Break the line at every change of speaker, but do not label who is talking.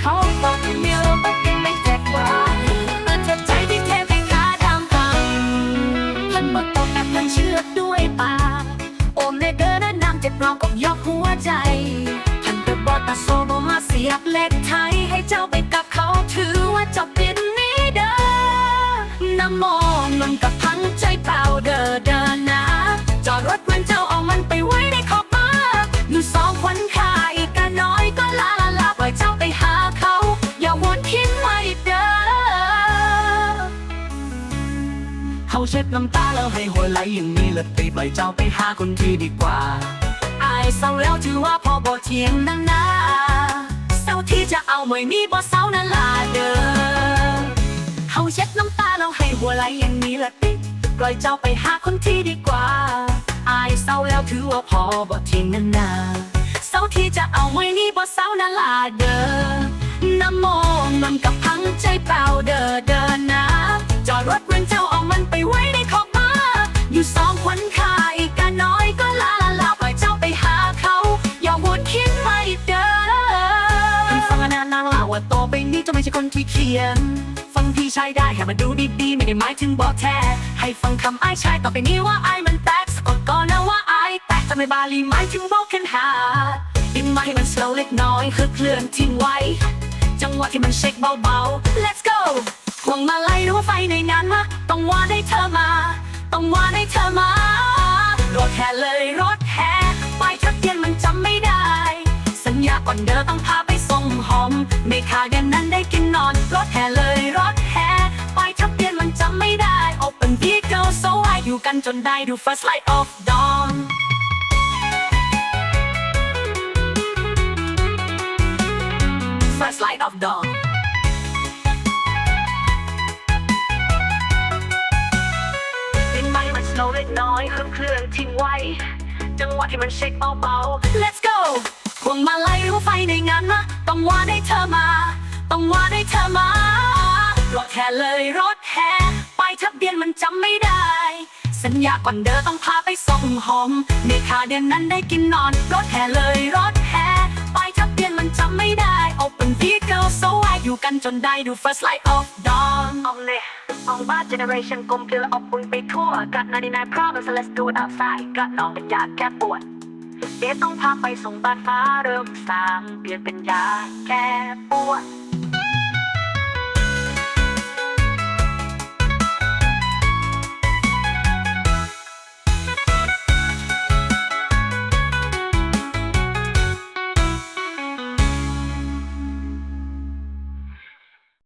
เขาบอกให้เมี เขาเช็ดน้ำตาแล้วให้หัวไหลอย่างนี้ละตีปล่อยเจ้าไปหาคนที่ดีกว่า อายเศร้าแล้วถือว่าพอบ่เทียงนั่นนะเศร้าที่จะเอาไม่มีบ่เศร้านั่นล่ะเด้อเขาเช็ดน้ำตาแล้วให้หัวไหลอย่างนี้ละติปล่อยเจ้าไปหาคนที่ดีกว่า อายเศร้าแล้วถือว่าพอบ่เทียงนั่นนะเศร้าที่จะเอาไม่มีบ่เศร้านั่นล่ะเด้อน้ำมองมันกับพังใจเปล่าเด้อเดิน ไปนี้จะไม่ใช่คนที่เขียน ฟังพี่ชายได้แค่มาดูดีๆไม่ได้หมายถึงบอกแท้ ให้ฟังคำไอ้ชายต่อไปนี้ว่าไอ้มันแตกสะกดก่อนนะว่าไอ้แตกทำไมบาลีหมายถึงบอกกันหาดินมาให้มัน slow เล็กน้อยคือเคลื่อนทิ้งไว้ จังหวะที่มันเช็คเบาๆ let's go ห่วงมาไลัยหรือว่าไฟในงานมาต้องว่าได้เธอมา ต้องว่าได้เธอมารถแห่เลยรถแห่ไปทะเบียนมันจำไม่ได้ สัญญาก่อนเดินต้องพาไป ม ไม่ขาดเดือนนั้นได้กินนอนรถแห่เลยรถแห่ไปทะเบียนมันจำไม่ได้ Open vehicle so I อยู่กันจนได้ดู first light of dawn first light of dawn ดินไม้มัน slow เล็กน้อยเครื่องเคลื่อนทิ้งไว้ จังหวะที่มันเช็คเบาๆ let's go วงมาลัยรือว่าไฟในงานนะต้องว่าได้เธอมา ต้องว่าได้เธอมารถแห่เลยรถแห่ไปทะเบียนมันจำไม่ได้ สัญญาก่อนเดินต้องพาไปส่งหอมในคาเดือนนั้นได้กินนอน รถแห่เลยรถแห่ไปทะเบียนมันจำไม่ได้ Open vehicle so I อยู่กันจนได้ดู first light of dawn เอาเลยเอาบ้าน generation กลมเกลืออบอุ่นไปทั่วกัด99 problems let's do it outside กัดน้องเป็นยาแก้ปวด เดี๋ยวต้องพาไปส่งบ้านฟ้าเริ่มสร้างเปลี่ยนเป็นยาแก้ปวด